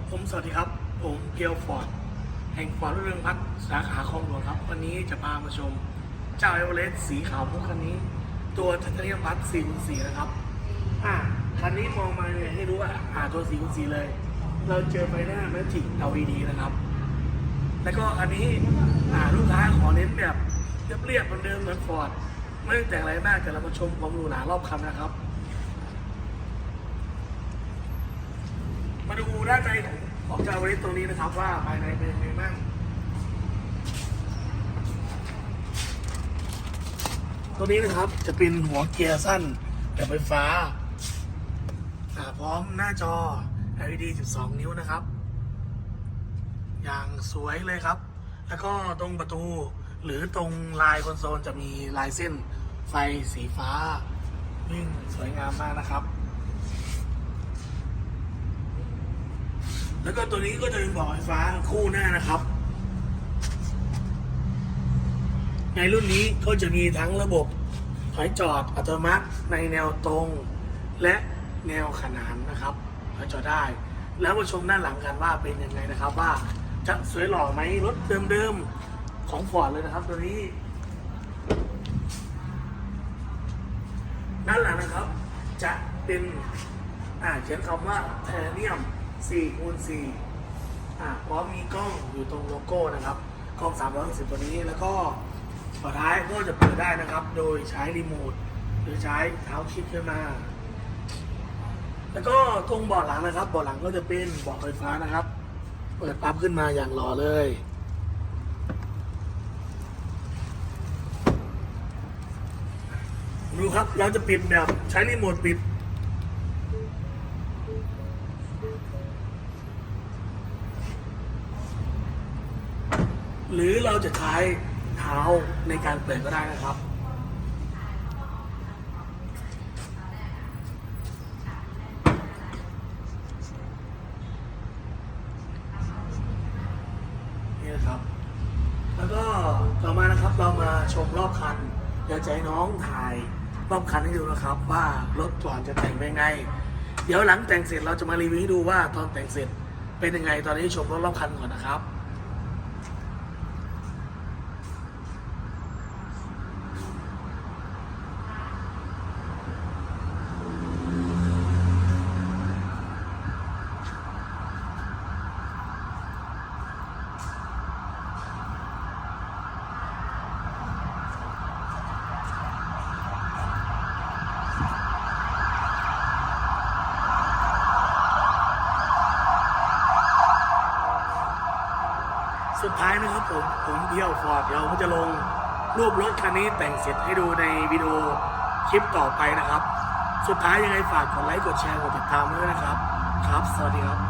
ครับผมสวัสดีครับ ผมเพียวฟอร์ด แห่งฟอร์ดเรืองพัฒน์สาขาคลองหลวงครับ วันนี้จะพามาชม เจ้าเอเวอเรสต์สีขาวมุกคันนี้ ตัวทเทเนียมพัท4คูณ4นะครับ อ่าคันนี้มองมาเนี่ยให้รู้ว่าอ่าตัว4คูณ4เลย เราเจอไฟหน้าแมจิก LED นะครับ แล้วก็อันนี้อ่าลูกค้าขอเน้นแบบเรียบๆเหมือนเดิมเหมือนฟอร์ดไม่ได้แต่งอะไรมากแต่เรามาชมความหรูหรารอบคันนะครับ มาดูด้านในของของจาวริสตรงนี้นะครับว่าภายในเป็นยังไงบ้างตัวนี้นะครับจะเป็นหัวเกียร์สั้นแบบไฟฟ้าอ่าพร้อมหน้าจอ LED 12 นิ้วนะครับ อย่างสวยเลยครับ แล้วก็ตรงประตูหรือตรงลายคอนโซลจะมีลายเส้นไฟสีฟ้า วิ่งสวยงามมากนะครับ แล้วก็ตัวนี้ก็จะเป็นเบาะไฟฟ้าคู่หน้านะครับ ในรุ่นนี้ก็จะมีทั้งระบบถอยจอดอัตโนมัติในแนวตรง และแนวขนานนะครับถอยจอดได้ แล้วมาชมด้านหลังกันว่าเป็นยังไงนะครับ ว่าจะสวยหล่อไหมรถเดิมๆของฟอร์ดเลยนะครับ ตัวนี้ ด้านหลังนะครับ จะเป็นอ่าเขียนคำว่าไทเทเนียม 4คูณ4อ่าพร้อมมีกล้องอยู่ตรงโลโก้นะครับ กล้อง 360 ตัวนี้แล้วก็ฝาท้ายก็จะเปิดได้นะครับ โดยใช้รีโมทหรือใช้เท้าคลิกขึ้นมา แล้วก็ตรงเบาะหลังนะครับเบาะหลังก็จะเป็นเบาะไฟฟ้านะครับ เปิดปั๊บขึ้นมาอย่างหล่อเลยดูครับ เราจะปิดแบบใช้รีโมทปิด หรือเราจะใช้เท้าในการเปิดก็ได้นะครับ นี่นะครับ แล้วก็ต่อมานะครับเรามาชมรอบคันอยากจะให้น้องถ่ายรอบคันให้ดูนะครับ ว่ารถก่อนจะแต่งเป็นไง เดี๋ยวหลังแต่งเสร็จเราจะมารีวิวให้ดูว่าตอนแต่งเสร็จเป็นยังไงตอนนี้ชมรถรอบคันก่อนนะครับ สุดท้ายนะครับผมผมเที่ยวฟอร์ดเดี๋ยวผมจะลงรูปรถคันนี้แต่งเสร็จให้ดูในวิดีโอคลิปต่อไปนะครับ สุดท้ายยังไงฝากกดไลค์กดแชร์กดติดตามด้วยนะครับ ครับ สวัสดีครับ